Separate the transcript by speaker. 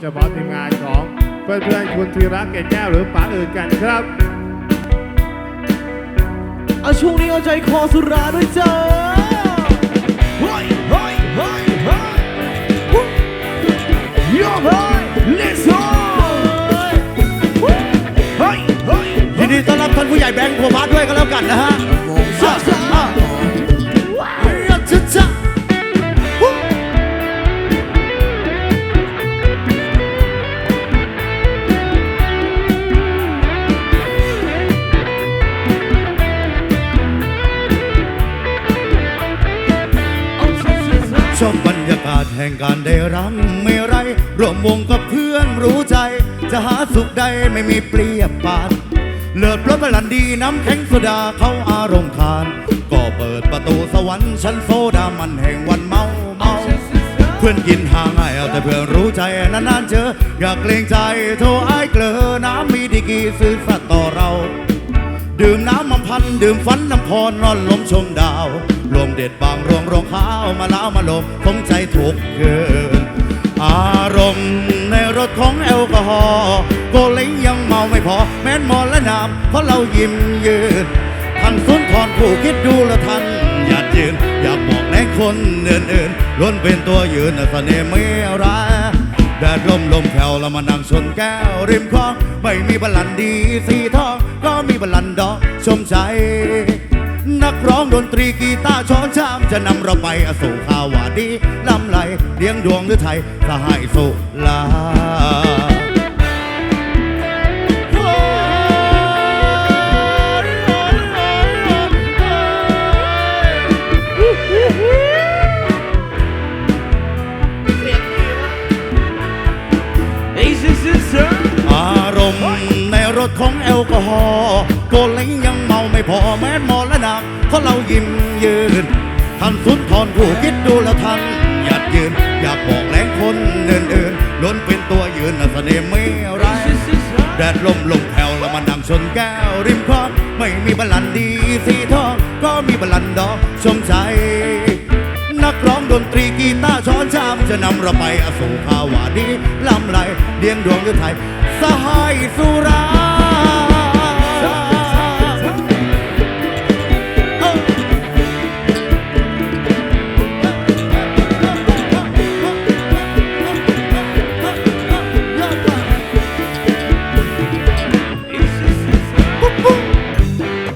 Speaker 1: เฉพาะทีมงานของเพื่อนๆคุณธีระเกตแก้วหรือป๋าอื่นกันครับ
Speaker 2: เอาช่วงนี้เอาใจคอสุราด้วยจ้าเฮ้ยเฮ้ยเฮ้ยเฮ้ยฮู้โย่เฮ้ย let's go เฮ้ยเฮ้ย
Speaker 3: ยินดีต้อนรับท่านผู้ใหญ่แบงค์โคมาด้วยกันแล้วกันนะฮะ ชอบบรรยากาศแห่งการได้รำไม่ไร ร่วมวงกับเพื่อนรู้ใจ จะหาสุขใดไม่มีเปรียบปานเลิศรถบลันดีน้ำแข็งโซดาเขาอารมณ์ทาน ก็เปิดประตูสวรรค์ชั้นโซดามันแห่งวันเมาเมาเพื่อนกินห่างไเอาแต่เพื่อนรู้ใจนานๆเจอ อยากเกรงใจโทรไอ้เกลอน้ำมีดีกีซื้อสัตว์ต่อเรา ดื่มน้ำมันพัน ดื่มฟันน้ำพรนอนลมชมดาวลมเด็ดบางรวงรองข้าวมาล้าวมาลมคงใจถูกเกินอารมณ์ในรถของแอลกอฮอล์โกเล้งยังเมาไม่พอ แม้นมอและนามเพราะเรายิ้มยืนท่านสุนทรผู้คิดดูแล้วท่านอยากยืน อยากบอกแรงคนอื่นๆล้วนเป็นตัวยืนน่ะเสน่ห์ไม่ร้าย แดดลมลมแผ่วแล้วมานั่งชนแก้ว ริมคลอง ไม่มีบัลลันก์ดีสีทอง ก็มีบัลลันก์ดอกชมใจ นักร้องดนตรีกีตาร์ช้อนชาม จะนำเราไปอสู่ข่าวว่าดีลำไหลเลี้ยงดวงหรือไทยสหายสุลา รถของแอลกอฮอล์โกเล้งยังเมาไม่พอแม้นมอละนามเพราะเรายิ้มยืนท่านสุนทรผู้คิดดูแล้วท่านอยากยืน อยากบอกแรงคนอื่นๆล้นเป็นตัวยืนน่ะเสน่ห์ไม่ร้ายแดดลมลมแผ่วแล้วมานั่งชนแก้วริมคลองไม่มีบัลลันก์ดีสีทอง ก็มีบัลลันก์ดอกชมใจนักร้องดนตรีกีตาร์ช้อนชามจะนำเราไปอสูภาวะดีลำไรเลี้ยงดวงหรือไทยสหายสุรา amar.